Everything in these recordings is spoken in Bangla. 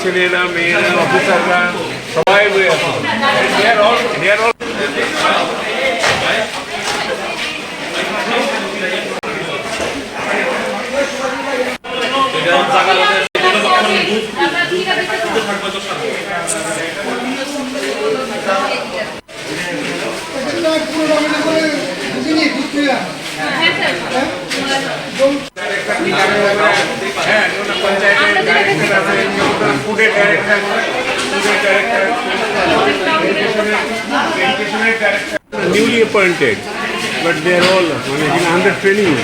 ছেলেরা মেয়েরা অফিসাররা সবাই বয়ে আছে director আছে, ওটা ফুডের director, ফুডের director, educational director. Newly appointed, but they are all মানে এখানে under training.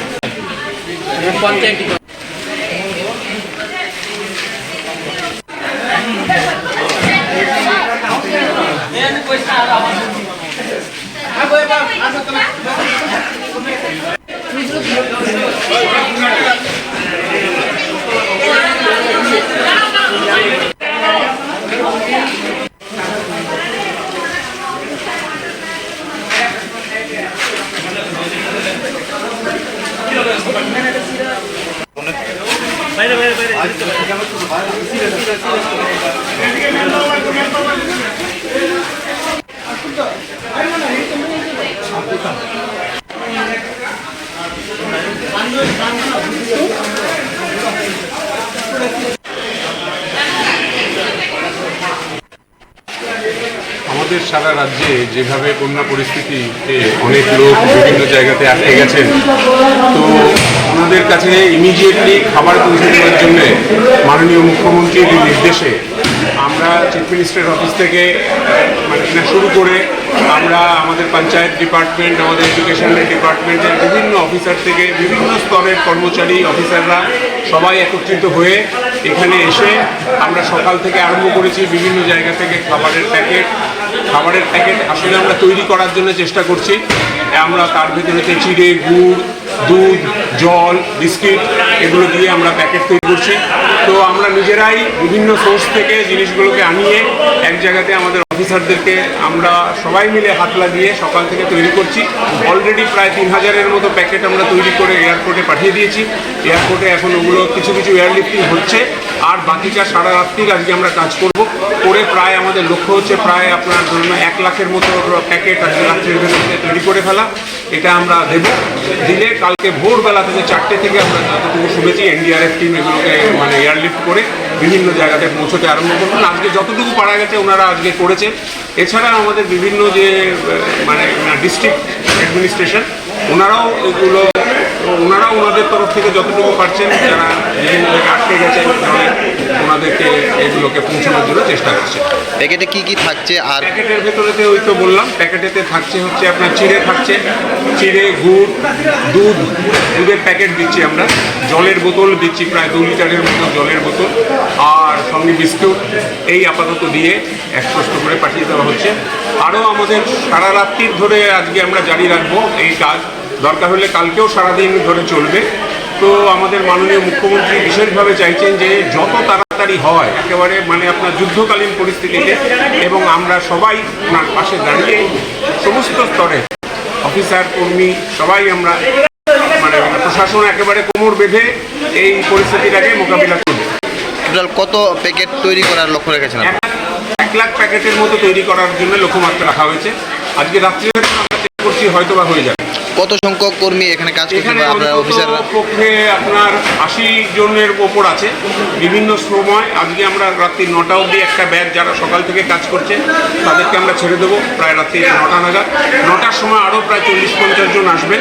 আমাদের সারা রাজ্যে যেভাবে বন্যা পরিস্থিতিতে অনেক লোক বিভিন্ন জায়গাতে আটকে গেছেন তো ওনাদের কাছে ইমিডিয়েটলি খাবার পৌঁছে দেওয়ার জন্য মাননীয় মুখ্যমন্ত্রীর নির্দেশে আমরা চিফ মিনিস্টারের অফিস থেকে মানে কিনা শুরু করে আমরা আমাদের পঞ্চায়েত ডিপার্টমেন্ট আমাদের এডুকেশনাল ডিপার্টমেন্টের বিভিন্ন অফিসার থেকে বিভিন্ন স্তরের কর্মচারী অফিসাররা সবাই একত্রিত হয়ে এখানে এসে আমরা সকাল থেকে আরম্ভ করেছি বিভিন্ন জায়গা থেকে খাবারের প্যাকেট। খাবারের প্যাকেট আসলে আমরা তৈরি করার জন্য চেষ্টা করছি। আমরা তার ভেতরেতে চিড়ে, গুড় দুধ, জল, বিস্কিট, এগুলো দিয়ে আমরা প্যাকেট তৈরি করছি। তো আমরা নিজেরাই বিভিন্ন সোর্স থেকে জিনিসগুলোকে আনিয়ে এক জায়গাতে আমাদের অফিসারদেরকে আমরা সবাই মিলে হাত লাগিয়ে সকাল থেকে তৈরি করছি। অলরেডি প্রায় তিন হাজারের মতো প্যাকেট আমরা তৈরি করে এয়ারপোর্টে পাঠিয়ে দিয়েছি। এয়ারপোর্টে এখন ওগুলো কিছু কিছু এয়ারলিফটিং হচ্ছে। আর বাকিটা সারা রাত্রির আজকে আমরা কাজ করব। করে প্রায় আমাদের লক্ষ্য হচ্ছে প্রায় আপনার ধরুন এক লাখের মতো প্যাকেট আজকে রাত্রির ভেতরে তৈরি করে ফেলা। এটা আমরা দেব। দিলে কালকে ভোরবেলা থেকে চারটে থেকে আমরা যতটুকু শুনেছি, এনডিআরএফ টিম এগুলোকে মানে এয়ারলিফ্ট করে বিভিন্ন জায়গাতে পৌঁছতে আরম্ভ করবেন আজকে যতটুকু পারা গেছে ওনারা আজকে করেছেন। এছাড়া আমাদের বিভিন্ন যে মানে ডিস্ট্রিক্ট অ্যাডমিনিস্ট্রেশন ওনারাও এগুলো ওনারাও ওনাদের তরফ থেকে যতটুকু পারছেন যারা বিভিন্ন জায়গায় আটকে গেছেন ওনাদেরকে এগুলোকে পৌঁছানোর জন্য চেষ্টা করছে। প্যাকেটে কি কি থাকছে আর প্যাকেটের ভেতরেতে ওই তো বললাম প্যাকেটেতে থাকছে হচ্ছে আপনার চিড়ে থাকছে চিড়ে গুড় দুধ দুধের প্যাকেট দিচ্ছি আমরা। জলের বোতল দিচ্ছি প্রায় দু লিটারের মতো জলের বোতল। আর সঙ্গে বিস্কুট এই আপাতত দিয়ে একশো করে পাঠিয়ে দেওয়া হচ্ছে। আরও আমাদের সারা রাত্রির ধরে আজকে আমরা জারি রাখব এই কাজ। দরকার হলে কালকেও সারাদিন ধরে চলবে। তো আমাদের মাননীয় মুখ্যমন্ত্রী বিশেষভাবে চাইছেন যে যত তাড়াতাড়ি হয় একেবারে মানে আপনার যুদ্ধকালীন পরিস্থিতিতে এবং আমরা সবাই ওনার পাশে দাঁড়িয়ে সমস্ত স্তরে অফিসার কর্মী সবাই আমরা মানে প্রশাসন একেবারে কোমর বেঁধে এই পরিস্থিতিটাকে মোকাবিলা করবে। কত প্যাকেট তৈরি করার লক্ষ্য রেখেছেন এক লাখ প্যাকেটের মতো তৈরি করার জন্য লক্ষ্যমাত্রা রাখা হয়েছে। আজকে রাত্রে আমরা করছি হয়তো বা হয়ে যাবে। কত সংখ্যক কর্মী এখানে কাজ করছে বা আপনার অফিসাররা পক্ষে আপনার আশি জনের ওপর আছে। বিভিন্ন সময় আজকে আমরা রাত্রি নটা অবধি একটা ব্যাচ যারা সকাল থেকে কাজ করছে তাদেরকে আমরা ছেড়ে দেবো। প্রায় রাত্রি নটা নাগাদ। নটার সময় আরও প্রায় চল্লিশ পঞ্চাশ জন আসবেন।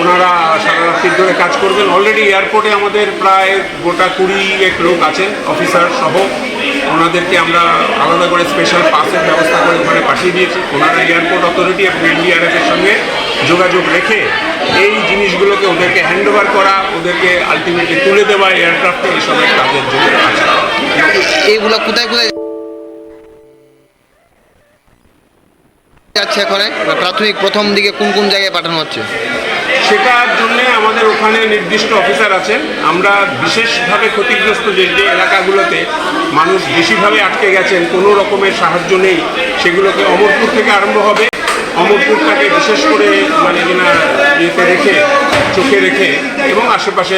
ওনারা সারা রাত্রির ধরে কাজ করবেন। অলরেডি এয়ারপোর্টে আমাদের প্রায় গোটা কুড়ি এক লোক আছেন অফিসার সহ। ওনাদেরকে আমরা আলাদা করে স্পেশাল পাসের ব্যবস্থা করে ওখানে পাঠিয়ে দিয়েছি। ওনারা এয়ারপোর্ট অথরিটি এবং এনডিআরএফ এর সঙ্গে যোগাযোগ রেখে এই জিনিসগুলোকে ওদেরকে হ্যান্ড ওভার করা, ওদেরকে আলটিমেটলি তুলে দেওয়া এয়ারক্রাফটে এসবের কাজের জন্য এইগুলো কোথায় কোথায় যাচ্ছে এখন? প্রাথমিক প্রথম দিকে কোন কোন জায়গায় পাঠানো হচ্ছে? সেটার জন্যে আমাদের ওখানে নির্দিষ্ট অফিসার আছেন। আমরা বিশেষভাবে ক্ষতিগ্রস্ত যে যে এলাকাগুলোতে মানুষ বেশিভাবে আটকে গেছেন কোনো রকমের সাহায্য নেই সেগুলোকে অমরপুর থেকে আরম্ভ হবে। অমরপুরটাকে বিশেষ করে মানে কিনা ইয়েতে রেখে চোখে রেখে এবং আশেপাশে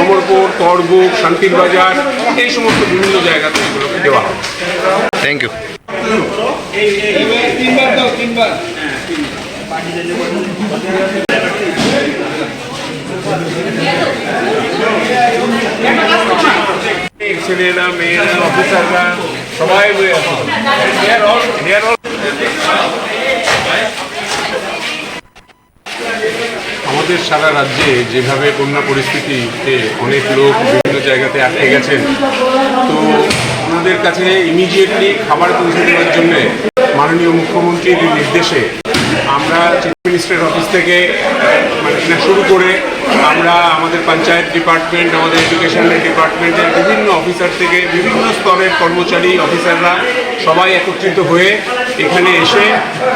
অমরপুর করবুক শান্তির বাজার এই সমস্ত বিভিন্ন জায়গাতে এগুলোকে দেওয়া হবে। থ্যাংক ইউ আমাদের সারা রাজ্যে যেভাবে বন্যা পরিস্থিতিতে অনেক লোক বিভিন্ন জায়গাতে আটকে গেছেন, তো ওনাদের কাছে ইমিডিয়েটলি খাবার পৌঁছে দেওয়ার জন্য মাননীয় মুখ্যমন্ত্রীর নির্দেশে আমরা মিনিস্টারের অফিস থেকে মানে শুরু করে আমরা আমাদের পঞ্চায়েত ডিপার্টমেন্ট, আমাদের এডুকেশন ডিপার্টমেন্টের বিভিন্ন অফিসার থেকে বিভিন্ন স্তরের কর্মচারী, অফিসাররা সবাই একত্রিত হয়ে এখানে এসে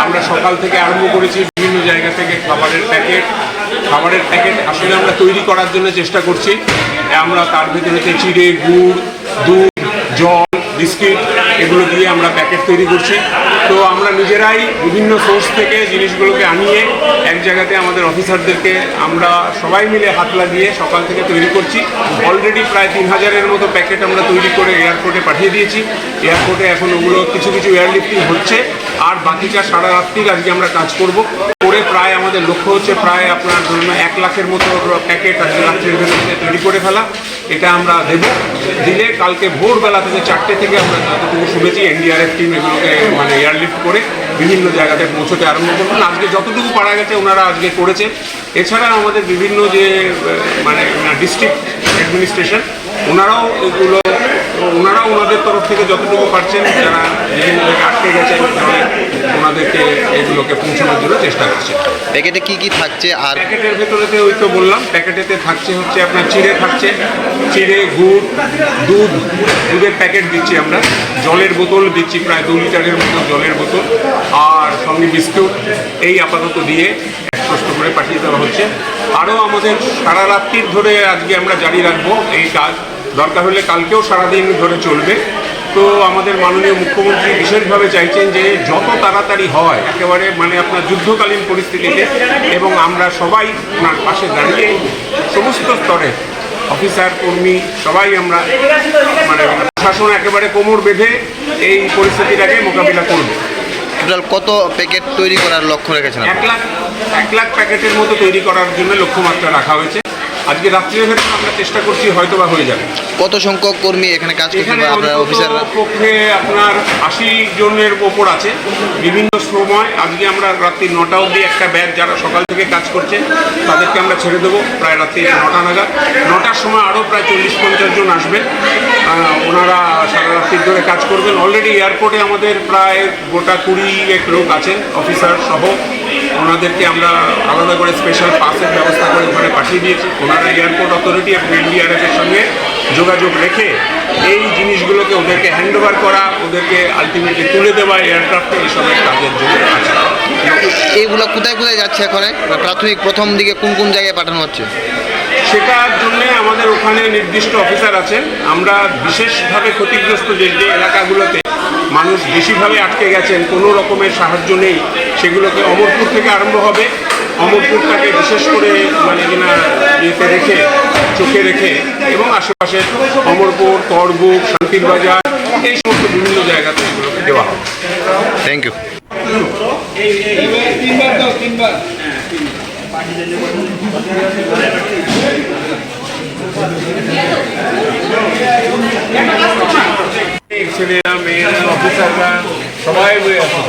আমরা সকাল থেকে আরম্ভ করেছি বিভিন্ন জায়গা থেকে খাবারের প্যাকেট। খাবারের প্যাকেট আসলে আমরা তৈরি করার জন্য চেষ্টা করছি। আমরা তার ভেতরেতে চিড়ে, গুড়, দুধ জল বিস্কিট এগুলো দিয়ে আমরা প্যাকেট তৈরি করছি। তো আমরা নিজেরাই বিভিন্ন সোর্স থেকে জিনিসগুলোকে আনিয়ে এক জায়গাতে আমাদের অফিসারদেরকে আমরা সবাই মিলে হাত লাগিয়ে সকাল থেকে তৈরি করছি। অলরেডি প্রায় তিন হাজারের মতো প্যাকেট আমরা তৈরি করে এয়ারপোর্টে পাঠিয়ে দিয়েছি। এয়ারপোর্টে এখন ওগুলো কিছু কিছু এয়ারলিফটিং হচ্ছে। আর বাকিটা সারা রাত্রির আজকে আমরা কাজ করব। করে প্রায় আমাদের লক্ষ্য হচ্ছে প্রায় আপনার ধরুন এক লাখের মতো প্যাকেট আজকে রাত্রির ভেতরে তৈরি করে ফেলা। এটা আমরা দেব। দিলে কালকে ভোরবেলা থেকে চারটে থেকে আমরা যতটুকু শুনেছি এনডিআরএফ টিম এগুলোকে মানে এয়ারলিফ্ট করে বিভিন্ন জায়গাতে পৌঁছতে আরম্ভ করবেন আজকে যতটুকু পারা গেছে ওনারা আজকে করেছেন। এছাড়া আমাদের বিভিন্ন যে মানে ডিস্ট্রিক্ট অ্যাডমিনিস্ট্রেশন ওনারাও এগুলো ওনারাও ওনাদের তরফ থেকে যতটুকু পারছেন যারা বিভিন্ন জায়গায় আটকে গেছেন তাহলে ওনাদেরকে এগুলোকে পৌঁছানোর জন্য চেষ্টা করছেন প্যাকেটে কি কি থাকছে আর? প্যাকেটের ভেতরেতে ওই তো বললাম প্যাকেটেতে থাকছে হচ্ছে আপনার চিড়ে থাকছে চিড়ে গুড় দুধ দুধের প্যাকেট দিচ্ছি আমরা। জলের বোতল দিচ্ছি প্রায় দু লিটারের মতো জলের বোতল আর সঙ্গে বিস্কুট এই আপাতত দিয়ে কষ্ট করে পাঠিয়ে দেওয়া হচ্ছে। আরও আমাদের সারা রাত্রির ধরে আজকে আমরা জারি রাখব এই কাজ। দরকার হলে কালকেও সারাদিন ধরে চলবে। তো আমাদের মাননীয় মুখ্যমন্ত্রী বিশেষভাবে চাইছেন যে যত তাড়াতাড়ি হয় একেবারে মানে আপনার যুদ্ধকালীন পরিস্থিতিতে এবং আমরা সবাই ওনার পাশে দাঁড়িয়ে সমস্ত স্তরে অফিসার কর্মী সবাই আমরা মানে প্রশাসন একেবারে কোমর বেঁধে এই পরিস্থিতিটাকে মোকাবিলা করবে। টোটাল কত প্যাকেট তৈরি করার লক্ষ্য রেখেছেন এক লাখ এক লাখ প্যাকেটের মতো তৈরি করার জন্য লক্ষ্যমাত্রা রাখা হয়েছে। আজকে রাত্রির ভেতরে আমরা চেষ্টা করছি হয়তো বা হয়ে যাবে। কত সংখ্যক কর্মী এখানে কাজ করছে এখানে আপনার অফিসাররা পক্ষে আপনার আশি জনের ওপর আছে। বিভিন্ন সময় আজকে আমরা রাত্রি নটা অবধি একটা ব্যাচ যারা সকাল থেকে কাজ করছে তাদেরকে আমরা ছেড়ে দেবো প্রায় রাত্রি নটা নাগাদ। নটার সময় আরও প্রায় চল্লিশ পঞ্চাশ জন আসবেন। ওনারা সারা রাত্রির ধরে কাজ করবেন। অলরেডি এয়ারপোর্টে আমাদের প্রায় গোটা কুড়ি এক লোক আছেন অফিসার সহ। ওনাদেরকে আমরা আলাদা করে স্পেশাল পাসের ব্যবস্থা করে ওখানে পাঠিয়ে দিয়েছি ওনারা এয়ারপোর্ট অথরিটি এবং এনডিআরএফের সঙ্গে যোগাযোগ রেখে এই জিনিসগুলোকে ওদেরকে হ্যান্ড করা, ওদেরকে আলটিমেটলি তুলে দেওয়া এয়ারক্রাফটে এইসবের কাজের জন্য। আছে এইগুলো কোথায় কোথায় যাচ্ছে এখন? প্রাথমিক প্রথম দিকে কোন কোন জায়গায় পাঠানো হচ্ছে? সেটার জন্য আমাদের ওখানে নির্দিষ্ট অফিসার আছেন। আমরা বিশেষভাবে ক্ষতিগ্রস্ত যে যে এলাকাগুলোতে মানুষ বেশিভাবে আটকে গেছেন কোনো রকমের সাহায্য নেই সেগুলোকে অমরপুর থেকে আরম্ভ হবে। অমরপুরটাকে বিশেষ করে মানে কিনা ইয়েতে রেখে চোখে রেখে এবং আশেপাশে অমরপুর করবুক শান্তির বাজার এই সমস্ত বিভিন্ন জায়গাতে এগুলোকে দেওয়া হবে। থ্যাংক ইউ হ্যাঁ, তিনবার দাও তিনবার। ছেলেরা মেয়েরা অফিসাররা সবাই বয়ে আছে।